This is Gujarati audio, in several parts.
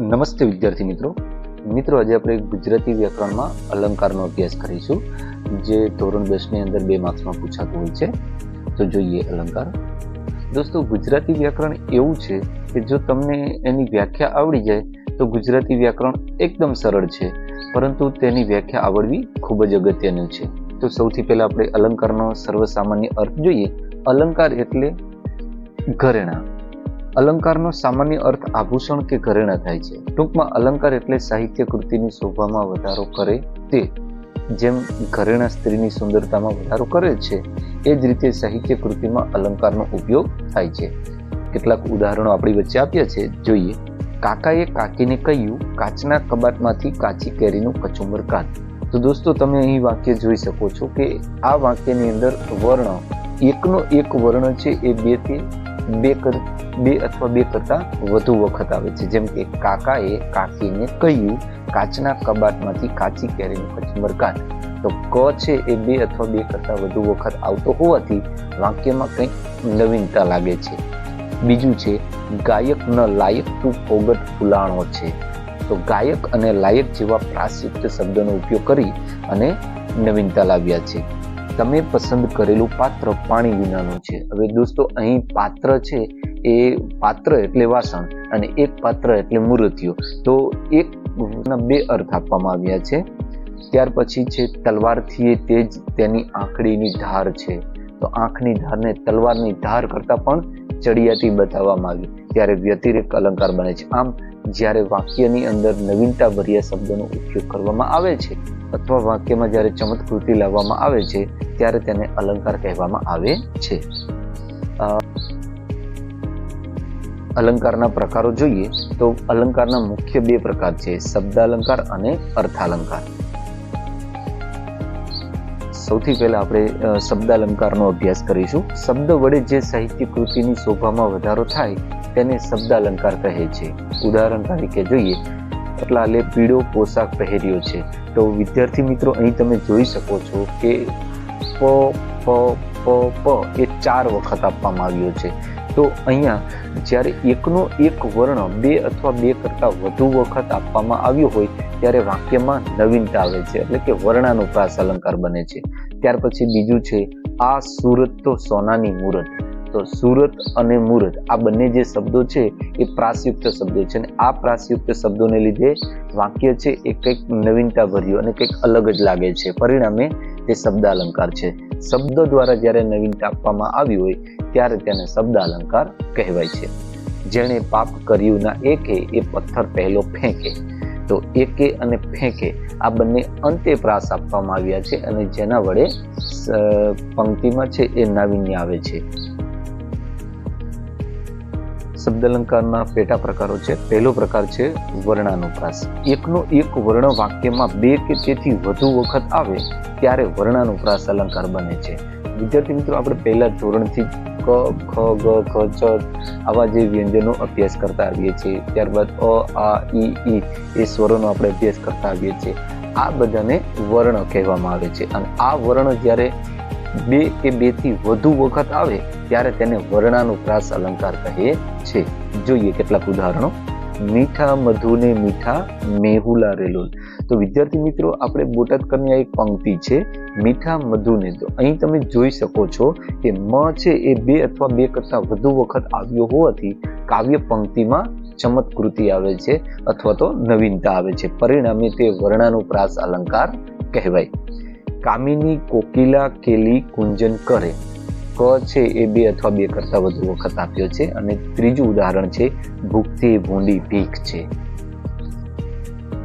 નમસ્તે વિદ્યાર્થી મિત્રો. મિત્રો, આજે આપણે ગુજરાતી વ્યાકરણમાં અલંકારનો અભ્યાસ કરીશું, જે ધોરણ દસની અંદર બે માર્ક્સમાં પૂછાતું હોય છે. તો જોઈએ અલંકાર. દોસ્તો, ગુજરાતી વ્યાકરણ એવું છે કે જો તમને એની વ્યાખ્યા આવડી જાય, તો ગુજરાતી વ્યાકરણ એકદમ સરળ છે, પરંતુ તેની વ્યાખ્યા આવડવી ખૂબ જ અગત્યનું છે. તો સૌથી પહેલાં આપણે અલંકારનો સર્વસામાન્ય અર્થ જોઈએ. અલંકાર એટલે ઘરેણા. અલંકારનો સામાન્ય અર્થ આભૂષણ કે ઘરેણા થાય છે. ટૂંકમાં અલંકાર એટલે સાહિત્ય કૃતિની શોભામાં વધારો કરે તે, જેમ ઘરેણા સ્ત્રીની સુંદરતામાં વધારો કરે છે, એ જ રીતે સાહિત્ય કૃતિમાં અલંકારનો ઉપયોગ થાય છે. કેટલાક ઉદાહરણો આપણી વચ્ચે આપ્યા છે. જોઈએ, કાકાએ કાકીને કહ્યું, કાચના કબાટમાંથી કાચી કેરીનું કચુંબર કાઢ. તો દોસ્તો, તમે અહીં વાક્ય જોઈ શકો છો કે આ વાક્યની અંદર વર્ણ, એકનો એક વર્ણ છે એ બેથી બે બે અથવા બે કરતાં વધુ વખત આવે છે. જેમ કે કાકાએ કાકીને કહ્યું, કાચના કબાટમાંથી કાચી કેરીનું પછી કાઢ તો ક છે એ બે અથવા બે કરતાં વધુ વખત આવતો હોવાથી વાક્યમાં કંઈક નવીનતા લાગે છે. બીજું છે, ગાયક ન લાયક તું પોગટ ફૂલાણો છે. તો ગાયક અને લાયક જેવા પ્રાસયુક્ત શબ્દનો ઉપયોગ કરી અને નવીનતા લાવ્યા છે. તમે પસંદ કરેલું પાત્ર પાણી વિનાનું છે. હવે દોસ્તો, અહીં પાત્ર છે એ પાત્ર એટલે વાસણ અને એક પાત્ર એટલે મૂર્તિઓ. તો એક બે અર્થ આપવામાં આવ્યા છે. ત્યાર પછી છે, તલવારથી તે જ તેની આંખડીની ધાર છે. તો આંખની ધારને તલવારની ધાર કરતાં પણ ચડિયાતી બતાવવામાં આવી. ત્યારે વ્યતિરેક અલંકાર બને છે. આમ જ્યારે વાક્યની અંદર નવીનતા ભર્યા શબ્દોનો ઉપયોગ કરવામાં આવે છે અથવા વાક્યમાં જ્યારે ચમત્કૃતિ લાવવામાં આવે છે, ત્યારે તેને અલંકાર કહેવામાં આવે છે. અલંકારના પ્રકારો જોઈએ તો અલંકારના મુખ્ય બે પ્રકાર છે, શબ્દાલંકાર અને અર્થાલંકાર. સૌથી પહેલા આપણે શબ્દાલંકારનો અભ્યાસ કરીશું. શબ્દ વડે જે સાહિત્ય કૃતિની શોભામાં વધારો થાય તેને શબ્દાલંકાર કહે છે. ઉદાહરણ તરીકે જોઈએ લાલે પીળો પોશાક પહેર્યો છે. તો વિદ્યાર્થી મિત્રો, અહીં તમે જોઈ શકો છો કે પ પ પ પ એ ચાર વખત આપવામાં આવ્યો છે. તો અહીંયા જ્યારે એકનો એક વર્ણ બે અથવા બે કરતાં વધુ વખત આપવામાં આવ્યો હોય, ત્યારે વાક્યમાં નવીનતા આવે છે, એટલે કે વર્ણાનુપ્રાસ અલંકાર બને છે. ત્યાર પછી બીજું છે, આ સુરત તો સોનાની મૂરત. તો સુરત અને મુહૂર્ત આ બંને જે શબ્દો છે એ પ્રાસયુક્ત શબ્દો છે. અને આ પ્રાસયુક્ત શબ્દોને લીધે વાક્ય છે એ કંઈક નવીનતા ભર્યું અને કંઈક અલગ જ લાગે છે. પરિણામે તે શબ્દાલંકાર છે. શબ્દો દ્વારા જ્યારે નવીનતા આપવામાં આવી હોય, ત્યારે તેને શબ્દાલંકાર કહેવાય છે. જેણે પાપ કર્યું ના એકે, એ પથ્થર પહેલો ફેંકે. તો એકે અને ફેંકે, આ બંને અંતે પ્રાસ આપવામાં આવ્યા છે અને જેના વડે પંક્તિમાં છે એ નાવીન્ય આવે છે. શબ્દાલંકારના પેટા પ્રકારો છે. પહેલો પ્રકાર છે વર્ણાનુપ્રાસ એકનો એક વર્ણ વાક્યમાં બે કે તેથી વધુ વખત આવે ત્યારે વર્ણાનુપ્રાસ અલંકાર બને છે. વિદ્યાર્થી મિત્રો, આપણે પહેલા ધોરણથી ક, ખ, ગ, ખ ચ આવા જે વ્યંજનો અભ્યાસ કરતા આવીએ છીએ. ત્યારબાદ અ, આ ઈ ઈ એ સ્વરોનો આપણે અભ્યાસ કરતા આવીએ છીએ. આ બધાને વર્ણ કહેવામાં આવે છે. અને આ વર્ણ જ્યારે બે કે બેથી વધુ વખત આવે ત્યારે તેને વર્ણાનુપ્રાસ અલંકાર કહે છે. જોઈએ કેટલાક ઉદાહરણો. મીઠા મધુને મીઠા મેહુલા રેલોલ તો વિદ્યાર્થી મિત્રો, આપણે બોટાદ કન્યા એક પંક્તિ છે, મીઠા મધુને. તો અહીં તમે જોઈ શકો છો કે મ છે એ બે અથવા બે કરતાં વધુ વખત આવ્યો હોવાથી કાવ્ય પંક્તિમાં ચમત્કૃતિ આવે છે અથવા તો નવીનતા આવે છે. પરિણામે તે વર્ણાનુપ્રાસ અલંકાર કહેવાય. કામિની કોકિલા કેલી કુંજન કરે. ક છે એ બે અથવા બે કરતાં વધુ વખત આપ્યો છે અને ત્રીજું ઉદાહરણ છે, ભૂખથી ભૂંડી ભીખ છે.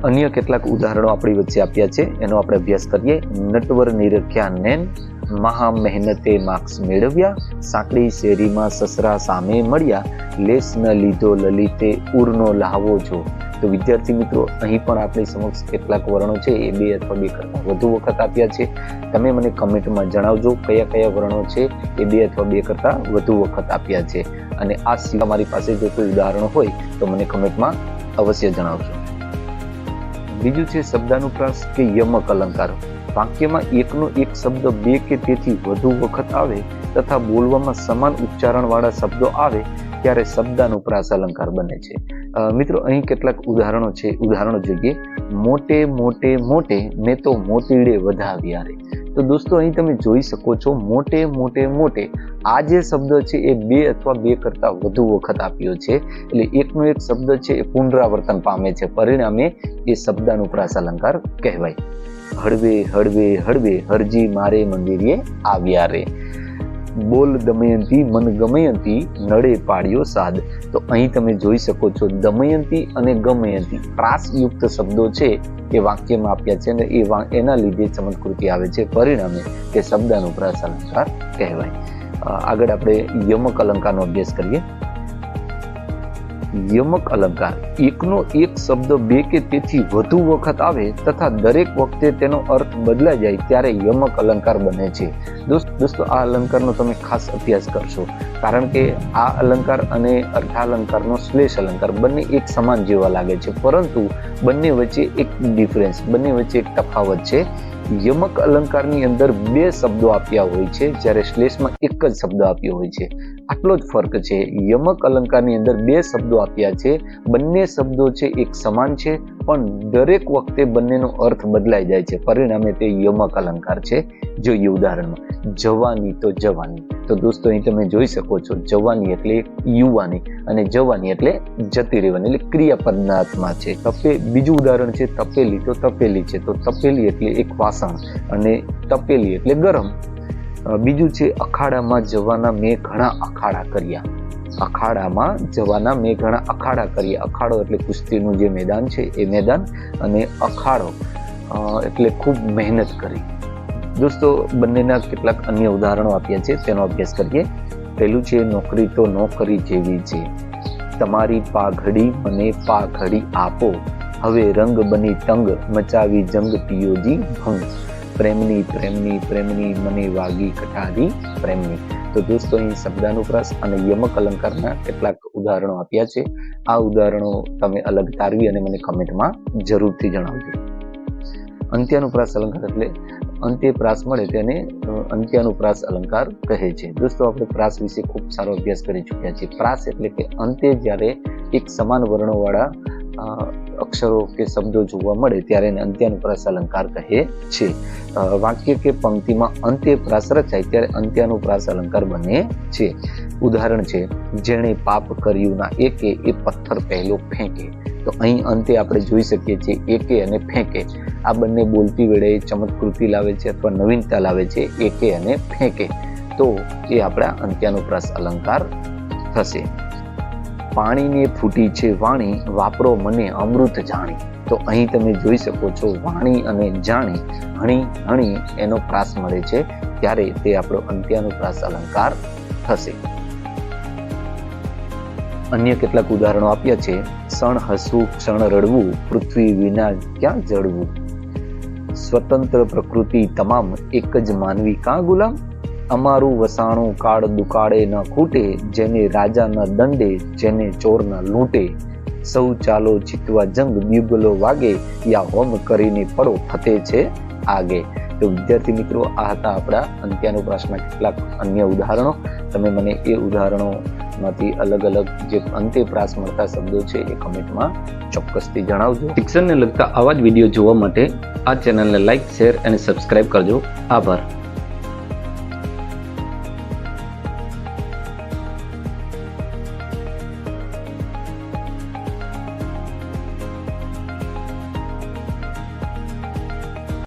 અન્ય કેટલાક ઉદાહરણો આપણી વચ્ચે આપ્યા છે, એનો આપણે અભ્યાસ કરીએ. નટવર નિરખ્યા નેન મહા મહેનતે માર્ક્સ મેળવ્યા, સાંકડી શેરીમાં સસરા સામે મળ્યા, લેસ ન લીધો લલિતે, ઉરનો લાવો જો. તો વિદ્યાર્થી મિત્રો, અહીં પણ આપણી સમક્ષ કેટલાક વર્ણો છે, એ બે અથવા બે કરતાં વધુ વખત આપ્યા છે. તમે મને કમેન્ટમાં જણાવજો કયા કયા વર્ણો છે, એ બે અથવા બે કરતાં વધુ વખત આપ્યા છે. અને આ સિવાય મારી પાસે જો કોઈ ઉદાહરણો હોય, તો મને કમેન્ટમાં અવશ્ય જણાવજો. બીજું છે શબ્દાનુપ્રાસ કે યમક અલંકાર. વાક્યમાં એકનો એક શબ્દ બે કે તેથી વધુ વખત આવે તથા બોલવામાં સમાન ઉચ્ચારણવાળા શબ્દો આવે ત્યારે શબ્દાનુપ્રાસ અલંકાર બને છે. મિત્રો, અહીં કેટલાક ઉદાહરણો છે. ઉદાહરણો જોઈએ. મોટે મોટે મોટે મેં તો મોતીડે વધાવ્યા રે તો દોસ્તો, અહીં તમે જોઈ શકો છો, મોટે મોટે મોટે આ જે શબ્દ છે એ બે અથવા બે કરતાં વધુ વખત આપ્યો છે. એટલે એકનો એક શબ્દ છે એ પુનરાવર્તન પામે છે. પરિણામે એ શબ્દાનુપ્રાસ અલંકાર કહેવાય. હળવે હળવે હળવે, હરજી મારે મંદિરે આવ્યા રે બોલ દમયંતી, મન ગમયંતી, નડે પાડ્યો સાદ. તો અહીં તમે જોઈ શકો છો દમયંતી અને ગમયંતી. ત્રાસયુક્ત શબ્દો છે એ વાક્યમાં આપ્યા છે અને એ એના લીધે ચમત્કૃતિ આવે છે. પરિણામે તે શબ્દાનુપ્રાસ અલંકાર કહેવાય. આગળ આપણે યમક અલંકારનો અભ્યાસ કરીએ. યમક અલંકાર. એકનો એક શબ્દ બે કે તેથી વધુ વખત આવે તથા દરેક વખતે તેનો અર્થ બદલાઈ જાય ત્યારે યમક અલંકાર બને છે. દોસ્ત આ અલંકારનો તમે ખાસ અભ્યાસ કરશો. કારણ કે આ અલંકાર અને અર્થાલંકારનો શ્લેષ અલંકાર બંને એક સમાન જેવા લાગે છે. પરંતુ બંને વચ્ચે એક ડિફરન્સ બંને વચ્ચે એક તફાવત છે. યમક અલંકારની અંદર બે શબ્દો આપ્યા હોય છે, જ્યારે શ્લેષમાં એક જ શબ્દ આપ્યો હોય છે. આટલો જ ફરક છે. યમક અલંકારની અંદર બે શબ્દો આપ્યા છે. બંને શબ્દો છે એક સમાન છે. પણ દરેક વખતે બંનેનો અર્થ બદલાઈ જાય છે. પરિણામે તે યમક અલંકાર છે જોઈએ ઉદાહરણમાં, જવાની તો જવાની. તો દોસ્તો, અહીં તમે જોઈ શકો છો, જવાની એટલે યુવાની અને જવાની એટલે જતી રહેવાની એટલે ક્રિયાપદના છે. તપે, બીજું ઉદાહરણ છે, તપેલી. તો તપેલી છે. તો તપેલી એટલે એક વાસણ અને તપેલી એટલે ગરમ. બીજું છે, અખાડામાં જવાના મેં ઘણા અખાડા કર્યા. અખાડામાં જવાના મેં ઘણા અખાડા કર્યા. અખાડો એટલે કુસ્તીનું જે મેદાન છે, એ મેદાન અને અખાડો એટલે ખૂબ મહેનત કરી. દોસ્તો, બંનેના કેટલાક અન્ય ઉદાહરણો આપ્યા છે, તેનો અભ્યાસ કરીએ. પહેલું છે, નોકરી તો નોકરી જેવી છે. તમારી પાઘડી મને પાઘડી આપો. હવે રંગ બની તંગ મચાવી જંગ પિયોજી ભંગ. પ્રેમની પ્રેમની પ્રેમની મને વાગી કટારી પ્રેમની. તો દોસ્તો, અહીં શબ્દાનુપ્રાસ અને યમક અલંકારના કેટલાક ઉદાહરણો આપ્યા છે. આ ઉદાહરણો તમે અલગ તારવી અને મને કમેન્ટમાં જરૂરથી જણાવજો. અંત્યાનુપ્રાસ અલંકાર એટલે અંત્ય પ્રાસ મળે તેને અંત્યાનુપ્રાસ અલંકાર કહે છે. દોસ્તો, આપણે પ્રાસ વિશે ખૂબ સારો અભ્યાસ કરી ચૂક્યા છીએ. પ્રાસ એટલે કે અંતે જ્યારે એક સમાન વર્ણોવાળા અક્ષરો કે શબ્દો જોવા મળે ત્યારે એને અંત્યાનુપ્રાસ અલંકાર કહે છે. વાક્ય કે પંક્તિમાં અંત્ય પ્રાસ રચાય ત્યારે અંત્યાનુપ્રાસ અલંકાર બને છે. ઉદાહરણ છે, જેણે પાપ કર્યું ના એકે એ પથ્થર પહેલો ફેંકે. તો અહીં અંતે આપણે જોઈ શકીએ છીએ એકે અને ફેંકે. આ બંને બોલતી વેળે ચમત્કૃતિ લાવે છે અથવા નવીનતા લાવે છે, એકે અને ફેંકે. તો એ આપણા અંત્યાનુપ્રાસ અલંકાર થશે. પાણીને ફૂટી છે વાણી, વાપરો મને અમૃત જાણી. તો અહીં તમે જોઈ શકો છો વાણી અને જાણી. હણી હણી એનો પ્રાસ મળે છે. ત્યારે તે આપણો અંત્યાનુપ્રાસ અલંકાર થશે. અન્ય કેટલાક ઉદાહરણો આપ્યા છે. ક્ષણ હસવું, ક્ષણ રડવું, પૃથ્વી વિના ક્યાં જળવું સ્વતંત્ર પ્રકૃતિ તમામ એક જ માનવી કાં ગુલામ? અમારું વસાણું કાળ દુકાળે ન ખૂટે, જેને રાજાના દંડે, જેને ચોરના લૂંટે. સૌ ચાલો જીતવા જંગ બ્યુગલો વાગે, યા હોમ કરીને પડો ફતે છે આગે. તો વિદ્યાર્થી મિત્રો, આ હતા આપણા અંત્યાનુપ્રાસના કેટલાક અન્ય ઉદાહરણો. તમે મને એ ઉદાહરણોમાંથી અલગ અલગ જે અંતે પ્રાસ મળતા શબ્દો છે એ કમેન્ટમાં ચોક્કસથી જણાવજો. શિક્ષણને લગતા આવા જ વીડિયો જોવા માટે આ ચેનલને લાઇક શેર અને સબસ્ક્રાઇબ કરજો. આભાર.